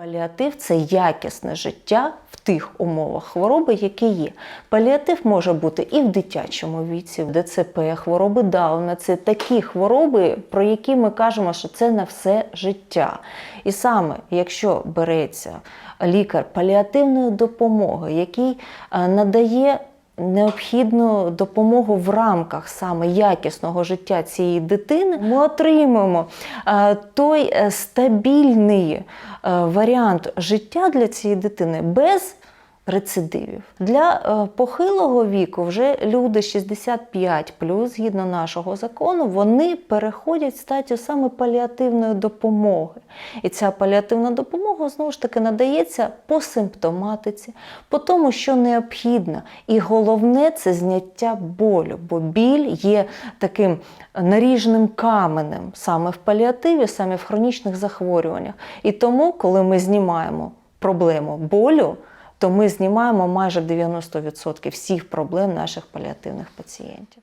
Паліатив це якісне життя в тих умовах хвороби, які є. Паліатив може бути і в дитячому віці, в ДЦП, хвороби Дауна. Це такі хвороби, про які ми кажемо, що це на все життя. І саме якщо береться лікар паліативної допомоги, який е, надає необхідну допомогу в рамках саме якісного життя цієї дитини, ми отримаємо е, той е, стабільний е, варіант життя для цієї дитини без рецидивів. Для е, похилого віку вже люди 65 плюс, згідно нашого закону, вони переходять в стадію саме паліативної допомоги. І ця паліативна допомога знову ж таки надається по симптоматиці, по тому, що необхідно. І головне це зняття болю, бо біль є таким наріжним каменем саме в паліативі, саме в хронічних захворюваннях. І тому, коли ми знімаємо проблему болю, то ми знімаємо майже 90% всіх проблем наших паліативних пацієнтів.